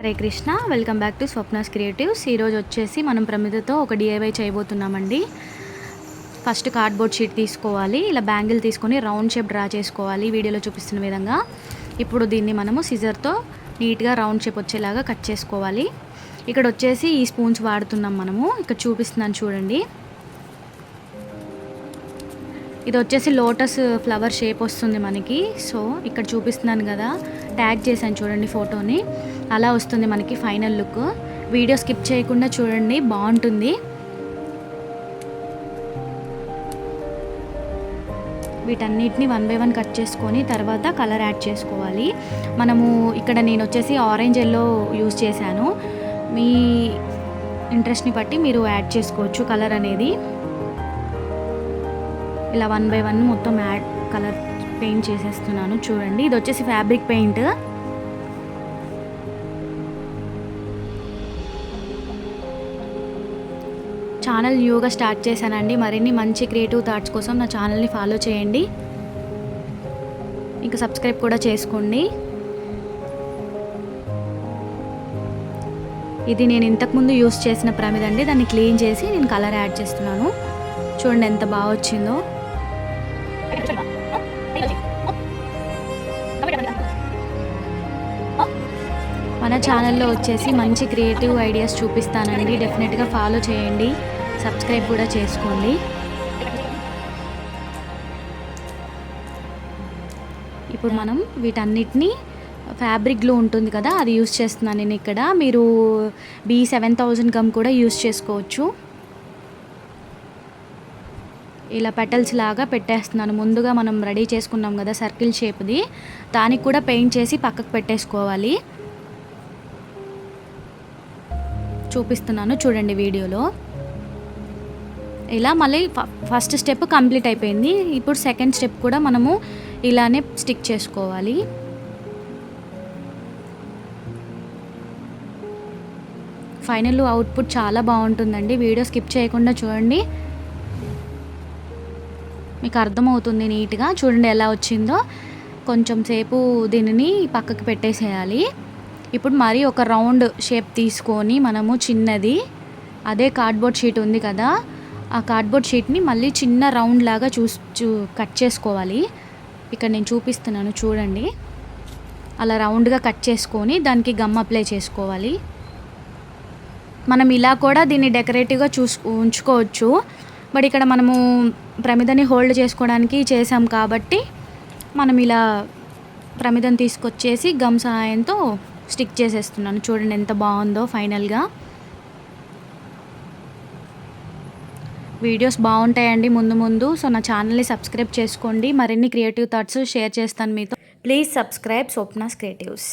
Hare Krishna welcome back to Swapna's creatives. ఈరోజు వచ్చేసి మనం ప్రమిదతో ఒక డిఐవై చేయబోతున్నామండి. ఫస్ట్ కార్డ్బోర్డ్ షీట్ తీసుకోవాలి ఇలా బ్యాంగిల్ తీసుకొని రౌండ్ షేప్ డ్రా చేసుకోవాలి వీడియోలో చూపిస్తున్న విధంగా. ఇప్పుడు దీన్ని మనము సిజర్తో నీట్గా రౌండ్ షేప్ వచ్చేలాగా కట్ చేసుకోవాలి. ఇక్కడ వచ్చేసి ఈ స్పూన్స్ వాడుతున్నాం మనము. ఇక్కడ చూపిస్తున్నాను చూడండి. ఇది వచ్చేసి లోటస్ ఫ్లవర్ షేప్ వస్తుంది మనకి. సో ఇక్కడ చూపిస్తున్నాను కదా. ట్యాగ్ చేశాను చూడండి ఫోటోని. అలా వస్తుంది మనకి ఫైనల్ లుక్. వీడియో స్కిప్ చేయకుండా చూడండి. బాగుంటుంది. వీటన్నిటిని వన్ బై వన్ కట్ చేసుకొని తర్వాత కలర్ యాడ్ చేసుకోవాలి. మనము ఇక్కడ నేను వచ్చేసి ఆరెంజ్ ఎల్లో యూజ్ చేశాను. మీ ఇంట్రెస్ట్ని బట్టి మీరు యాడ్ చేసుకోవచ్చు కలర్ అనేది. ఇలా వన్ బై వన్ మొత్తం యాడ్ కలర్ పెయింట్ చేసేస్తున్నాను. చూడండి ఇది వచ్చేసి ఫ్యాబ్రిక్ పెయింట్ ఛానల్ న్యూగా స్టార్ట్ చేశానండి. మరిన్ని మంచి క్రియేటివ్ థాట్స్ కోసం నా ఛానల్ని ఫాలో చేయండి. ఇంకా సబ్స్క్రైబ్ కూడా చేసుకోండి. ఇది నేను ఇంతకుముందు యూస్ చేసిన ప్రమిద అండి. దాన్ని క్లీన్ చేసి నేను కలర్ యాడ్ చేస్తున్నాను. చూడండి ఎంత బాగా వచ్చిందో. మన ఛానల్లో వచ్చేసి మంచి క్రియేటివ్ ఐడియాస్ చూపిస్తానండి. డెఫినెట్గా ఫాలో చేయండి. సబ్స్క్రైబ్ కూడా చేసుకోండి. ఇప్పుడు మనం వీటన్నిటిని ఫ్యాబ్రిక్ గ్లూ ఉంటుంది కదా అది యూస్ చేస్తున్నాను నేను ఇక్కడ. మీరు బీ సెవెన్ థౌజండ్ గమ్ కూడా యూస్ చేసుకోవచ్చు. ఇలా పెటల్స్ లాగా పెట్టేస్తున్నాను. ముందుగా మనం రెడీ చేసుకున్నాం కదా సర్కిల్ షేప్ది. దానికి కూడా పెయింట్ చేసి పక్కకు పెట్టేసుకోవాలి. చూపిస్తున్నాను చూడండి వీడియోలో. ఇలా మళ్ళీ ఫస్ట్ స్టెప్ కంప్లీట్ అయిపోయింది. ఇప్పుడు సెకండ్ స్టెప్ కూడా మనము ఇలానే స్టిక్ చేసుకోవాలి. ఫైనల్ అవుట్పుట్ చాలా బాగుంటుందండి. వీడియో స్కిప్ చేయకుండా చూడండి. మీకు అర్థమవుతుంది నీట్గా. చూడండి ఎలా వచ్చిందో. కొంచెం సేపు దీనిని పక్కకి పెట్టేసేయాలి. ఇప్పుడు మరి ఒక రౌండ్ షేప్ తీసుకొని మనము చిన్నది అదే కార్డ్బోర్డ్ షీట్ ఉంది కదా ఆ కార్డ్బోర్డ్ షీట్ని మళ్ళీ చిన్న రౌండ్ లాగా చూ చూ కట్ చేసుకోవాలి. ఇక్కడ నేను చూపిస్తున్నాను చూడండి. అలా రౌండ్గా కట్ చేసుకొని దానికి గమ్ అప్లై చేసుకోవాలి. మనం ఇలా కూడా దీన్ని డెకరేటివ్గా చూసు ఉంచుకోవచ్చు. బట్ ఇక్కడ మనము ప్రమిదని హోల్డ్ చేసుకోవడానికి చేసాం కాబట్టి మనం ఇలా ప్రమిదం తీసుకొచ్చేసి గమ్ సహాయంతో స్టిక్ చేసేస్తున్నాను. చూడండి ఎంత బాగుందో ఫైనల్గా. వీడియోస్ బాగుంటాయండి ముందు ముందు. సో నా ఛానల్ని సబ్స్క్రైబ్ చేసుకోండి. మరిన్ని క్రియేటివ్ థాట్స్ షేర్ చేస్తాను మీతో. Please subscribe Swapna's creatives.